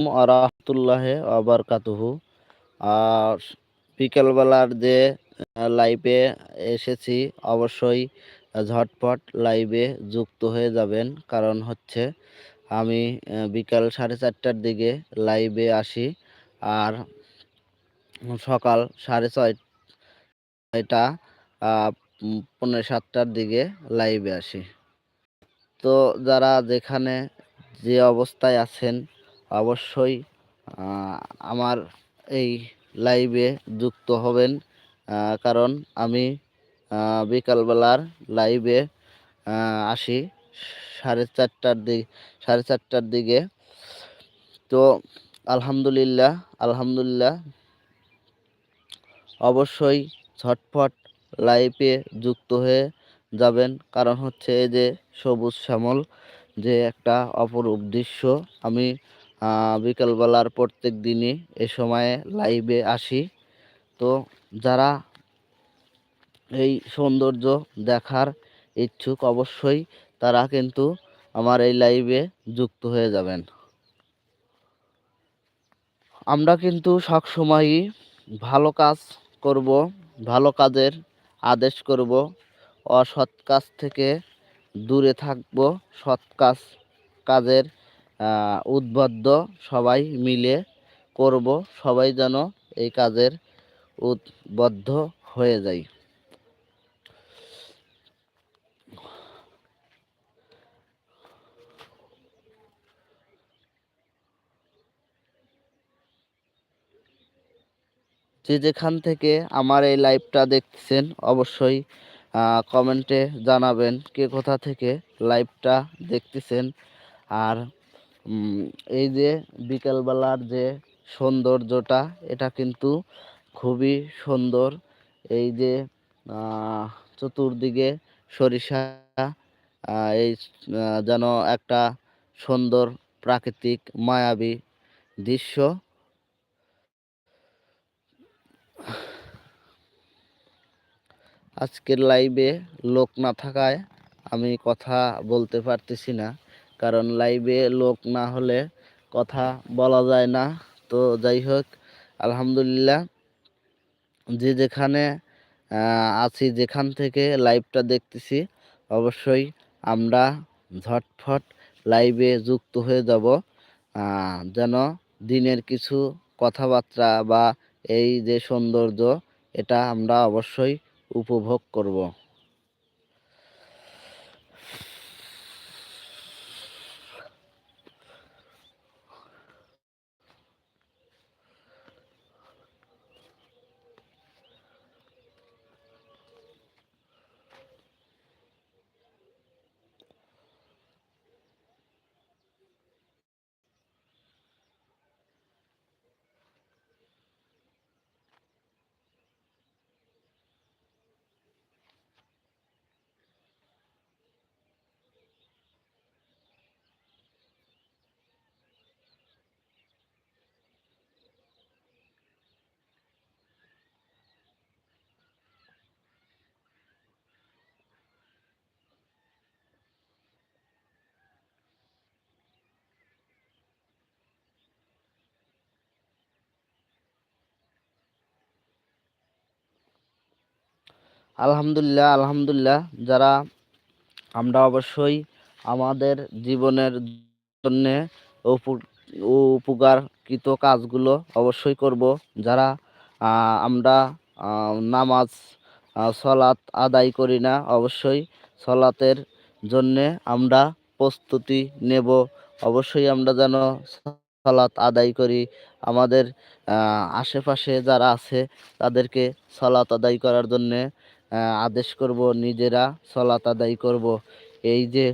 আরহামতুল্লাহ আবরকাতুহু আর বিকেলবেলার যে লাইভে এসেছি, অবশ্যই ঝটপট লাইভে যুক্ত হয়ে যাবেন। কারণ হচ্ছে আমি বিকাল সাড়ে চারটার দিকে লাইভে আসি। আর সকাল সাড়ে ছয়টা পনেরো সাতটার দিকে লাইভে আসি। তো যারা যেখানে যে অবস্থায় আছেন অবশ্যই আমার এই লাইভে যুক্ত হবেন কারণ আমি বিকালবেলার লাইভে আসি সাড়ে চারটার দিক সাড়ে চারটার দিকে। তো আলহামদুলিল্লাহ আলহামদুলিল্লাহ। অবশ্যই ঝটফট লাইভে যুক্ত হয়ে যাবেন, কারণ হচ্ছে এই যে সবুজ শ্যামল যে একটা অপরূপ দৃশ্য আমি বিকালবেলার প্রত্যেক দিনই এ সময়ে লাইভে আসি। তো যারা এই সৌন্দর্য দেখার ইচ্ছুক অবশ্যই তারা কিন্তু আমার এই লাইভে যুক্ত হয়ে যাবেন। আমরা কিন্তু সবসময়ই ভালো কাজ করব, ভালো কাজের আদেশ করব, অসৎ কাজ থেকে দূরে থাকব, সৎ কাজ, কাজের উদ্বুদ্ধ সবাই মিলে করব, সবাই যেন এই কাজের উদ্বদ্ধ হয়ে যায়। যে যেখান থেকে আমার এই লাইভটা দেখছেন, অবশ্যই কমেন্টে জানাবেন কে কোথা থেকে লাইভটা দেখতেছেন। আর এই যে বিকেলবেলার যে সৌন্দর্যটা, এটা কিন্তু খুবই সুন্দর। এই যে চতুর্দিকে সরিষা এই যেন একটা সুন্দর প্রাকৃতিক মায়াবী দৃশ্য। আজকের লাইভে লোক না থাকায় আমি কথা বলতে পারতেছি না। কারণ লাইভে লোক না হলে কথা বলা যায় না। তো যাই হোক, আলহামদুলিল্লাহ, যে যেখানে আছি, যেখান থেকে লাইভটা দেখতেছি, অবশ্যই আমরা ঝটফট লাইভে যুক্ত হয়ে যাব। যেন দিনের কিছু কথাবার্তা বা এই যে সৌন্দর্য, এটা আমরা অবশ্যই উপভোগ করব। আলহামদুলিল্লাহ আলহামদুলিল্লাহ। যারা আমরা অবশ্যই আমাদের জীবনের জন্যে উপকারকৃত কাজগুলো অবশ্যই করব। যারা আমরা নামাজ সলাৎ আদায় করি না, অবশ্যই সলাতের জন্যে আমরা প্রস্তুতি নেব। অবশ্যই আমরা যেন সলাৎ আদায় করি। আমাদের আশেপাশে যারা আছে তাদেরকে সলাৎ আদায় করার জন্যে আদেশ করব, নিজেরা সলাত আদায় করব। এই যে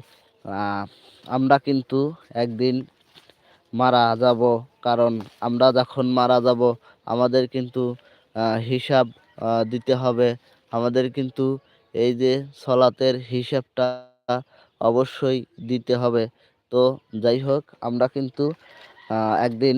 আমরা কিন্তু একদিন মারা যাব, কারণ আমরা যখন মারা যাব, আমাদের কিন্তু হিসাব দিতে হবে। আমাদের কিন্তু এই যে সলাতের হিসাবটা অবশ্যই দিতে হবে। তো যাই হোক, আমরা কিন্তু একদিন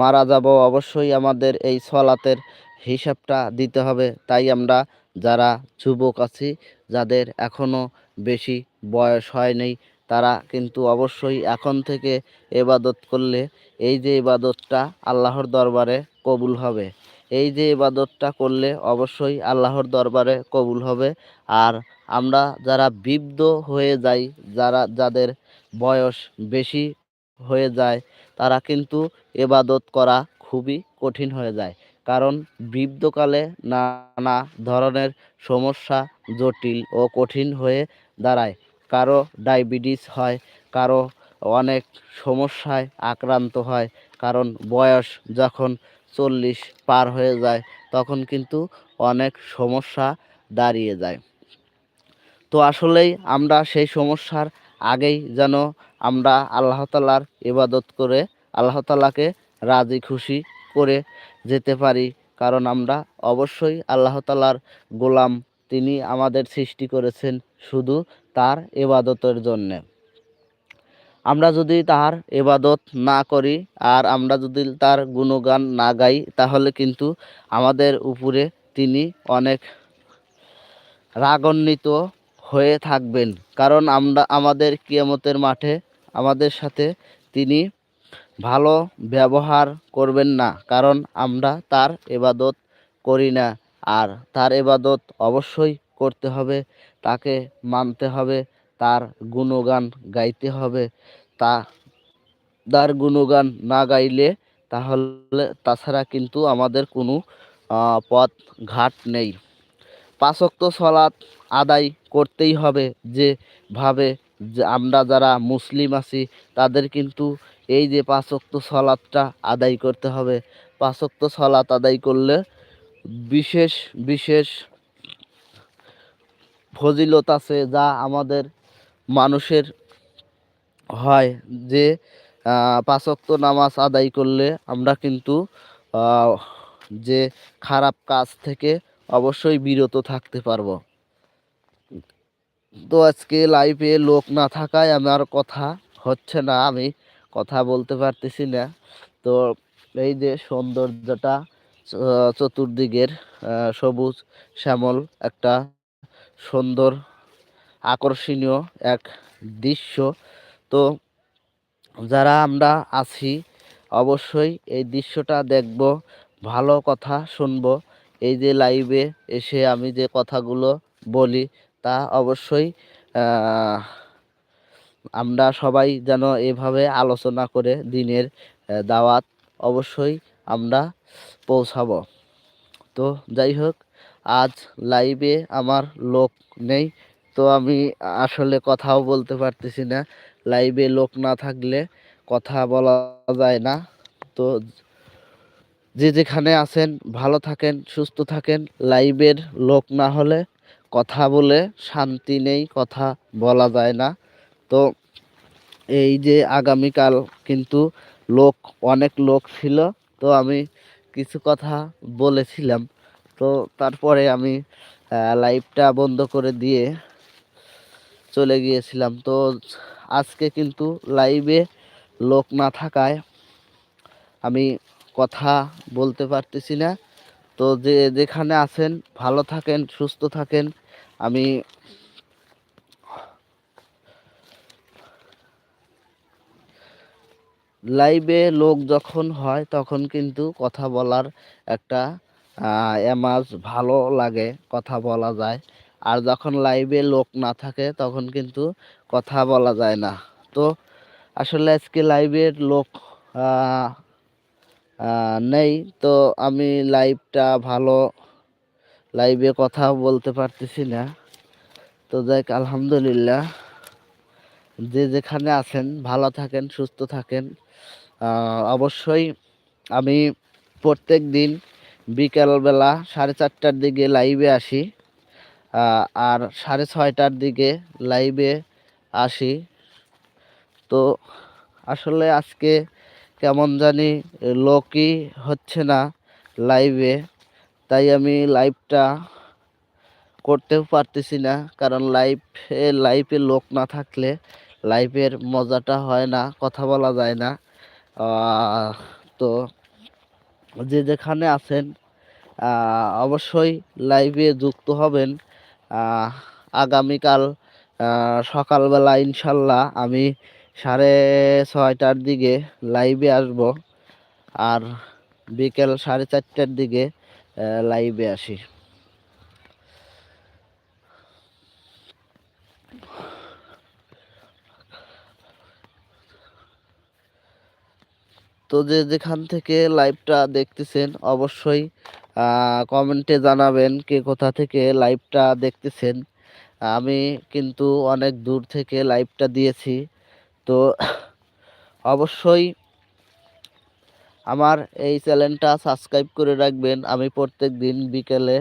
মারা যাব, অবশ্যই আমাদের এই সলাতের হিসাবটা দিতে হবে। তাই আমরা যারা যুবক আছি, যাদের এখনও বেশি বয়স হয়নি, তারা কিন্তু অবশ্যই এখন থেকে এবাদত করলে এই যে ইবাদতটা আল্লাহর দরবারে কবুল হবে। এই যে ইবাদতটা করলে অবশ্যই আল্লাহর দরবারে কবুল হবে। আর আমরা যারা বিব্ধ হয়ে যাই, যারা, যাদের বয়স বেশি হয়ে যায় তারা কিন্তু এবাদত করা খুবই কঠিন হয়ে যায়। কারণ বৃদ্ধকালে নানা ধরনের সমস্যা জটিল ও কঠিন হয়ে দাঁড়ায়। কারও ডায়াবেটিস হয়, কারও অনেক সমস্যায় আক্রান্ত হয়, কারণ বয়স যখন চল্লিশ পার হয়ে যায়, তখন কিন্তু অনেক সমস্যা দাঁড়িয়ে যায়। তো আসলেই আমরা সেই সমস্যার আগেই যেন আমরা আল্লাহ তালার ইবাদত করে আল্লাহ তালাকে রাজি খুশি করে যেতে পারি। কারণ আমরা অবশ্যই আল্লাহ তালার গোলাম, তিনি আমাদের সৃষ্টি করেছেন শুধু তার এবাদতের জন্যে। আমরা যদি তার এবাদত না করি আর আমরা যদি তার গুণগান না গাই, তাহলে কিন্তু আমাদের উপরে তিনি অনেক রাগান্বিত হয়ে থাকবেন। কারণ আমরা, আমাদের কিয়ামতের মাঠে আমাদের সাথে তিনি ভালো ব্যবহার করবেন না। কারণ আমরা তার এবাদত করি না। আর তার এবাদত অবশ্যই করতে হবে, তাকে মানতে হবে, তার গুণগান গাইতে হবে। তা, তার গুণগান না গাইলে তাহলে, তাছাড়া কিন্তু আমাদের কোনো পথ ঘাট নেই। পাঁচক্ত সলাৎ আদায় করতেই হবে যে আমরা যারা মুসলিম আছি, তাদের কিন্তু এই যে পাঁচক্ত সলাৎটা আদায় করতে হবে। পাঁচক্ত সলাৎ আদায় করলে বিশেষ বিশেষ ফজিলত আছে যা আমাদের মানুষের হয় যে পাঁচক্ত নামাজ আদায় করলে আমরা কিন্তু যে খারাপ কাজ থেকে অবশ্যই বিরত থাকতে পারব। তো আজকে লাইভে লোক না থাকায় আমার কথা হচ্ছে না, আমি কথা বলতে পারতেছি না। তো এই যে সৌন্দর্যটা চতুর্দিকের সবুজ শ্যামল একটা সুন্দর আকর্ষণীয় এক দৃশ্য। তো যারা আমরা আছি, অবশ্যই এই দৃশ্যটা দেখব, ভালো কথা শুনব। এই যে লাইভে এসে আমি যে কথাগুলো বলি তা অবশ্যই আমরা সবাই যেন এভাবে আলোচনা করে দিনের দাওয়াত অবশ্যই আমরা পৌঁছাব। তো যাই হোক, আজ লাইভে আমার লোক নেই, তো আমি আসলে কথাও বলতে পারতেছি না। লাইভে লোক না থাকলে কথা বলা যায় না। তো যে যেখানে আছেন, ভালো থাকেন, সুস্থ থাকেন লাইভের লোক না হলে কথা বলে শান্তি নেই, কথা বলা যায় না। তো এই যে আগামীকাল কিন্তু লোক, অনেক লোক ছিল, তো আমি কিছু কথা বলেছিলাম। তো তারপরে আমি লাইভটা বন্ধ করে দিয়ে চলে গিয়েছিলাম। তো আজকে কিন্তু লাইভে লোক না থাকায় আমি কথা বলতে পারতেছি না। তো যে, যেখানে আছেন, ভালো থাকেন, সুস্থ থাকেন। আমি লাইভে লোক যখন হয়, তখন কিন্তু কথা বলার একটা এমাজ ভালো লাগে, কথা বলা যায়। আর যখন লাইভে লোক না থাকে, তখন কিন্তু কথা বলা যায় না। তো আসলে আজকে লাইভের লোক নেই। তো আমি লাইভটা ভালো লাইভে কথা বলতে পারতেছি না। তো যাক, আলহামদুলিল্লাহ। যে যেখানে আছেন, ভালো থাকেন, সুস্থ থাকেন। অবশ্যই আমি প্রত্যেক দিন বিকালবেলা সাড়ে চারটার দিকে লাইভে আসি। আর সাড়ে ছয়টার দিকে লাইভে আসি। তো আসলে আজকে কেমন জানি লোকই হচ্ছে না লাইভে তাই আমি লাইভটা করতেও পারতেছি না, কারণ লাইভে লাইভে লোক না থাকলে লাইভের মজাটা হয় না, কথা বলা যায় না। তো যে যেখানে আছেন অবশ্যই লাইভে যুক্ত হবেন। আগামীকাল সকালবেলা ইনশাল্লাহ আমি সাড়ে ছয়টার দিকে লাইভে আসব। আর বিকেল সাড়ে চারটার দিকে লাইভে আসি। তো যে যেখান থেকে লাইভটা দেখতেছেন, অবশ্যই কমেন্টে জানাবেন কে কোথা থেকে লাইভটা দেখতেছেন। আমি কিন্তু অনেক দূর থেকে লাইভটা দিয়েছি। তো অবশ্যই আমার এই চ্যানেলটা সাবস্ক্রাইব করে রাখবেন। আমি প্রত্যেক দিন বিকেলে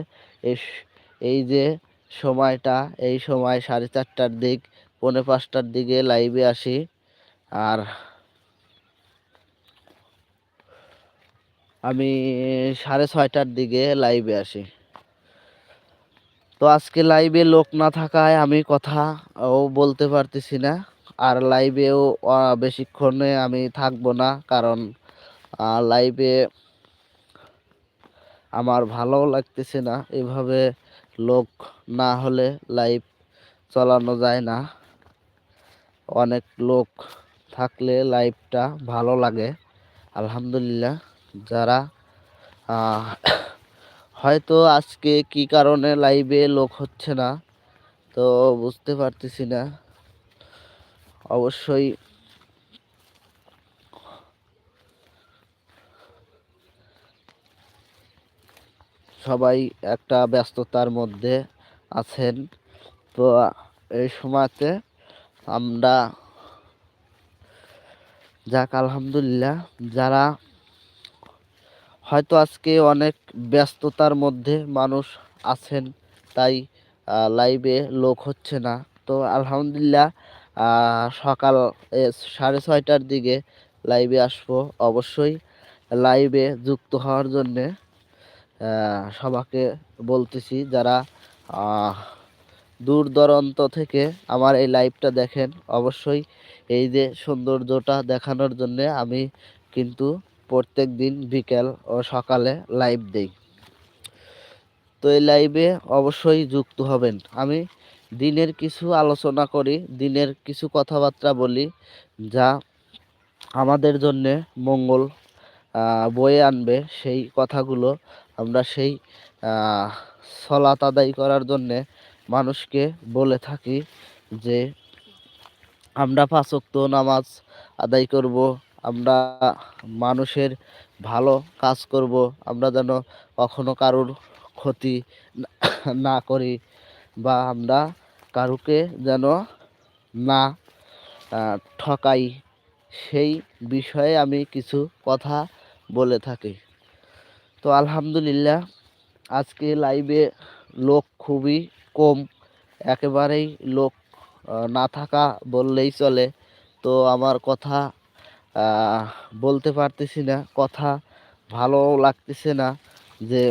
এই যে সময়টা, এই সময় সাড়ে চারটার দিক, পৌনে পাঁচটার দিকে লাইভে আসি। আর আমি সাড়ে ছয়টার দিকে লাইভে আসি। তো আজকে লাইভে লোক না থাকায় আমি কথা ও বলতে পারতেছি না। আর লাইভেও বেশিক্ষণে আমি থাকব না। কারণ লাইভে আমার ভালোও লাগতেছে না। এভাবে লোক না হলে লাইভ চালানো যায় না। অনেক লোক থাকলে লাইভটা ভালো লাগে। আলহামদুলিল্লাহ। যারা হয়তো আজকে কি কারণে লাইভে লোক হচ্ছে না, তো বুঝতে পারতেছি না। অবশ্যই সবাই একটা ব্যস্ততার মধ্যে আছেন। তো এই সময়তে আমরা যাক, আলহামদুলিল্লাহ, যারা হয়তো আজকে অনেক ব্যস্ততার মধ্যে মানুষ আছেন, তাই লাইভে লোক হচ্ছে না। তো আলহামদুলিল্লাহ সকাল সাড়ে ছয়টার দিকে লাইভে আসব অবশ্যই। লাইভে যুক্ত হওয়ার জন্যে সবাকে বলতেছি যারা দূর দূরান্ত থেকে আমার এই লাইভটা দেখেন, অবশ্যই এই যে সৌন্দর্যটা দেখানোর জন্য আমি কিন্তু প্রত্যেক দিন বিকেল ও সকালে লাইভ দেই। তো এই লাইভে অবশ্যই যুক্ত হবেন। আমি দিনের কিছু আলোচনা করি, দিনের কিছু কথাবার্তা বলি, যা আমাদের জন্য মঙ্গল বয়ে আনবে। সেই কথাগুলো আমরা সেই সলাত আদায় করার জন্যে মানুষকে বলে থাকি যে, আমরা পাঁচক্ত নামাজ আদায় করব, আমরা মানুষের ভালো কাজ করব, আমরা যেন কখনো কারোর ক্ষতি না করি বা আমরা কারুকে যেন না ঠকাই, সেই বিষয়ে আমি কিছু কথা বলে থাকি। তো আলহামদুলিল্লাহ, আজকে লাইভে লোক খুবই কম। একেবারেই লোক না থাকা বললেই চলে। তো আমার কথা বলতে পারতেছি না, কথা ভালো লাগতেছে না যে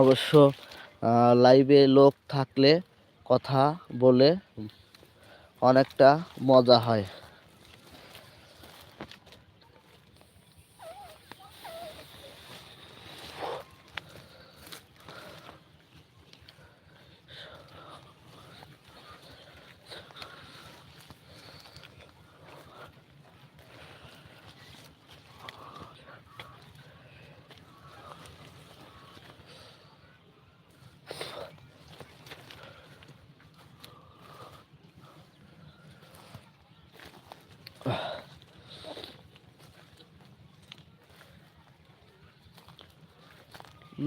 অবশ্য লাইভে লোক থাকলে কথা বলে অনেকটা মজা হয়।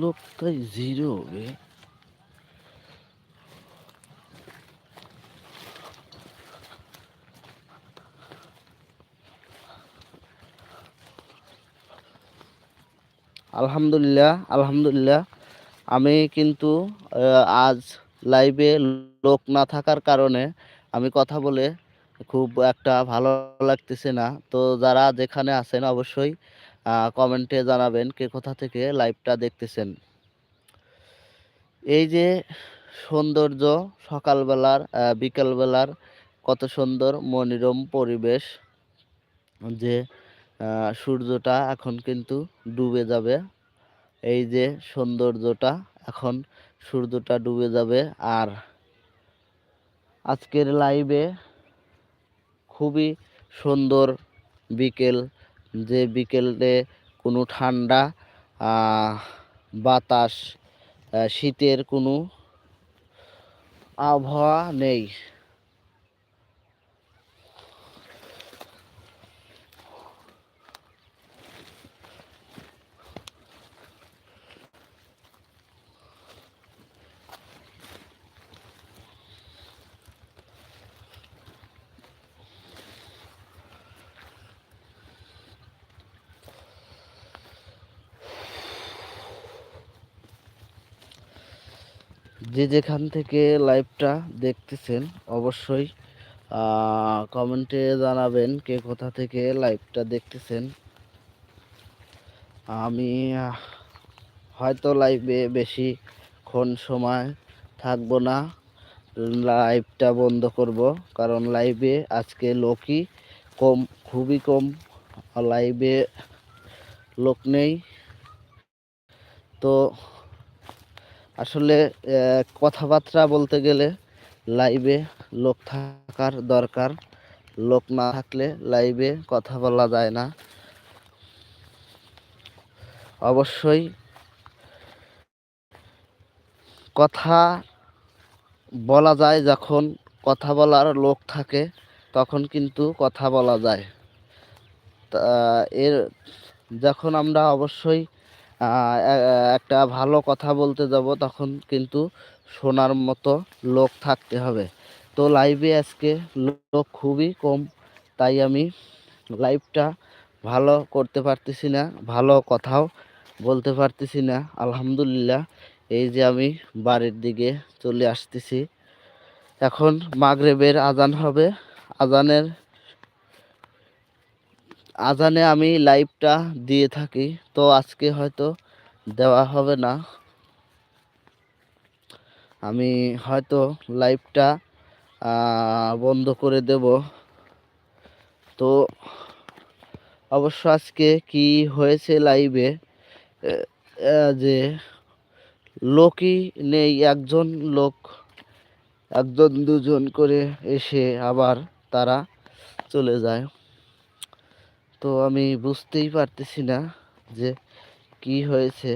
লোকটাই জিরো বে আলহামদুলিল্লাহ আলহামদুলিল্লাহ। আমি কিন্তু আজ লাইভে লোক না থাকার কারণে আমি কথা বলে খুব একটা ভালো লাগতেছে না। তো যারা যেখানে আছেন অবশ্যই কমেন্টে জানাবেন কে কোথা থেকে লাইভটা দেখতেছেন। এই যে সৌন্দর্য সকালবেলার বিকালবেলার কত সুন্দর মনোরম পরিবেশ, যে সূর্যটা এখন কিন্তু ডুবে যাবে। এই যে সৌন্দর্যটা এখন সূর্যটা ডুবে যাবে। আর আজকের লাইভে খুবই সুন্দর বিকেল যে বিকেলে কোনো ঠান্ডা বাতাস শীতের কোনো আবহাওয়া নেই। যে যেখান থেকে লাইভটা দেখতেছেন, অবশ্যই কমেন্টে জানাবেন কে কোথা থেকে লাইভটা দেখতেছেন। আমি, হয়তো লাইভে বেশিক্ষণ সময় থাকব না লাইভটা বন্ধ করব, কারণ লাইভে আজকে লোকই কম, খুবই কম লাইভে লোক নেই। তো আসলে কথাবার্তা বলতে গেলে লাইভে লোক থাকার দরকার। লোক না থাকলে লাইভে কথা বলা যায় না। অবশ্যই কথা বলা যায়, যখন কথা বলার লোক থাকে, তখন কিন্তু কথা বলা যায়। এর, যখন আমরা অবশ্যই একটা ভালো কথা বলতে যাব, তখন কিন্তু শোনার মতো লোক থাকতে হবে। তো লাইভে আজকে লোক খুবই কম, তাই আমি লাইভটা ভালো করতে পারতেছি না, ভালো কথাও বলতে পারতেছি না। আলহামদুলিল্লাহ, এই যে আমি বাড়ির দিকে চলে আসতেছি। এখন মাগরেবের আজান হবে, আজানের আজানে আমি লাইভটা দিয়ে থাকি, তো আজকে হয়তো দেওয়া হবে না। আমি হয়তো লাইভটা বন্ধ করে দেব। তো অবশ্য আজকে কি হয়েছে লাইভে? যে লোকই নেই, একজন লোক, একজন দুজন করে এসে আবার তারা চলে যায়। তো আমি বুঝতেই পারতেছি না যে কি হয়েছে।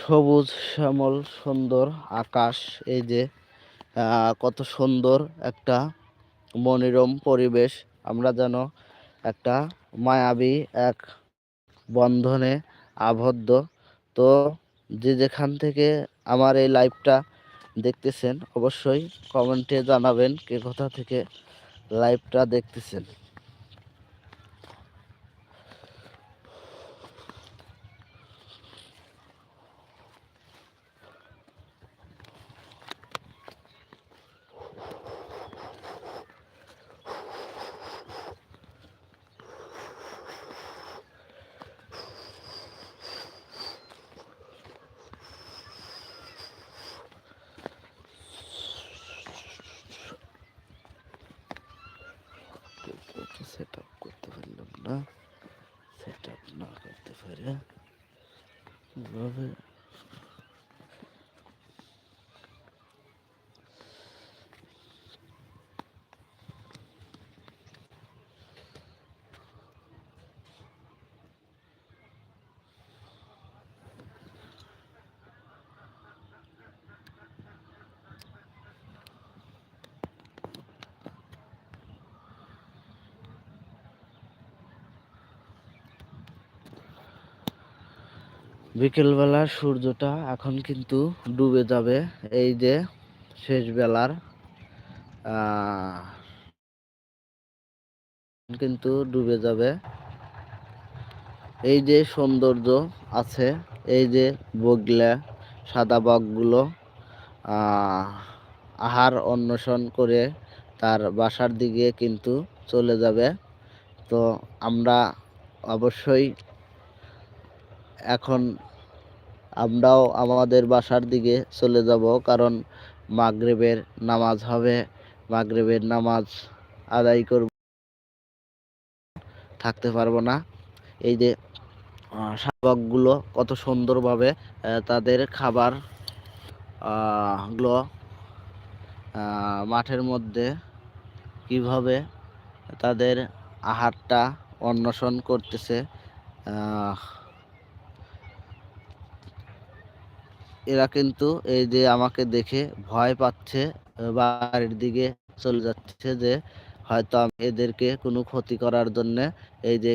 সবুজ, শ্যামল, সুন্দর, আকাশ, এই যে কত সুন্দর একটা মনোরম পরিবেশ, আমরা যেন একটা মায়াবী এক বন্ধনে আবদ্ধ। তো যে যেখান থেকে আমার এই লাইভটা দেখতেছেন, অবশ্যই কমেন্টে জানাবেন কে কোথা থেকে লাইভটা দেখতেছেন সেট আপ করতে পারলাম না সেট আপ না করতে পারে কীভাবে বিকেলবেলার সূর্যটা এখন কিন্তু ডুবে যাবে। এই যে শেষ বেলার কিন্তু ডুবে যাবে। এই যে সৌন্দর্য আছে, এই যে বগলা সাদা বকগুলো আহার অন্বেষণ করে তার বাসার দিকে কিন্তু চলে যাবে। তো আমরা অবশ্যই এখন আমরাও আমাদের বাসার দিকে চলে যাব, কারণ মাগরেবের নামাজ হবে। মাগরেবের নামাজ আদায় করব। থাকতে পারব না। এই যে শাবকগুলো কত সুন্দরভাবে তাদের খাবারগুলো মাঠের মধ্যে কীভাবে তাদের আহারটা অন্বেষণ করতেছে এরা কিন্তু এই যে আমাকে দেখে ভয় পাচ্ছে বাড়ির দিকে চলে যাচ্ছে যে হয়তো আমি এদেরকে কোনো ক্ষতি করার জন্য এই যে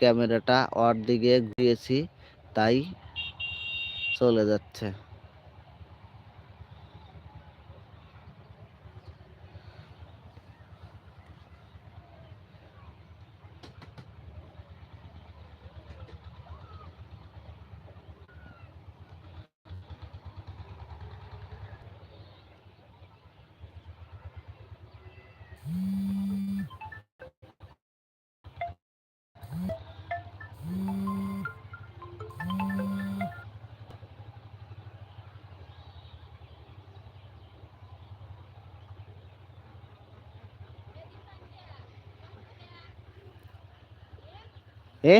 ক্যামেরাটা ওর দিকে ঘুরিয়েছি, তাই চলে যাচ্ছে। এ